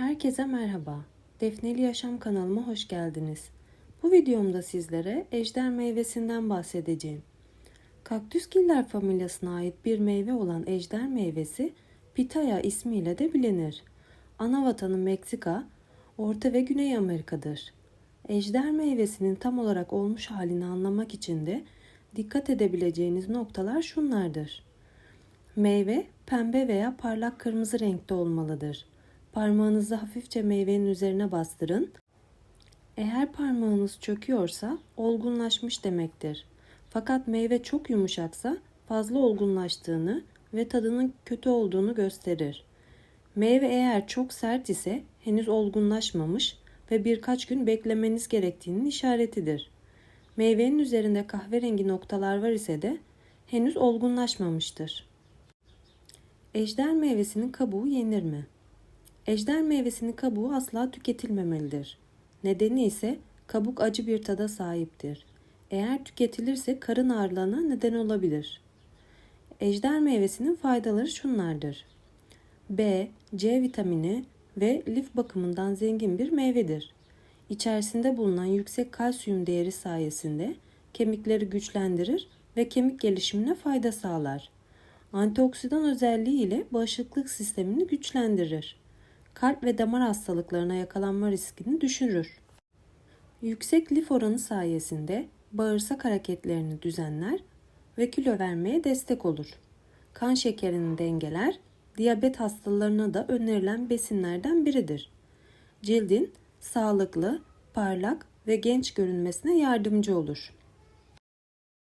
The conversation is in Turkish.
Herkese merhaba. Defneli Yaşam kanalıma hoş geldiniz. Bu videomda sizlere ejder meyvesinden bahsedeceğim. Kaktüsgiller familyasına ait bir meyve olan ejder meyvesi pitaya ismiyle de bilinir. Ana vatanı Meksika, Orta ve Güney Amerika'dır. Ejder meyvesinin tam olarak olmuş halini anlamak için de dikkat edebileceğiniz noktalar şunlardır. Meyve pembe veya parlak kırmızı renkte olmalıdır. Parmağınızı hafifçe meyvenin üzerine bastırın. Eğer parmağınız çöküyorsa olgunlaşmış demektir. Fakat meyve çok yumuşaksa fazla olgunlaştığını ve tadının kötü olduğunu gösterir. Meyve eğer çok sert ise henüz olgunlaşmamış ve birkaç gün beklemeniz gerektiğinin işaretidir. Meyvenin üzerinde kahverengi noktalar var ise de henüz olgunlaşmamıştır. Ejder meyvesinin kabuğu yenir mi? Ejder meyvesinin kabuğu asla tüketilmemelidir. Nedeni ise kabuk acı bir tada sahiptir. Eğer tüketilirse karın ağrılığına neden olabilir. Ejder meyvesinin faydaları şunlardır. B, C vitamini ve lif bakımından zengin bir meyvedir. İçerisinde bulunan yüksek kalsiyum değeri sayesinde kemikleri güçlendirir ve kemik gelişimine fayda sağlar. Antioksidan özelliği ile bağışıklık sistemini güçlendirir. Kalp ve damar hastalıklarına yakalanma riskini düşürür. Yüksek lif oranı sayesinde bağırsak hareketlerini düzenler ve kilo vermeye destek olur. Kan şekerini dengeler, diyabet hastalarına da önerilen besinlerden biridir. Cildin sağlıklı, parlak ve genç görünmesine yardımcı olur.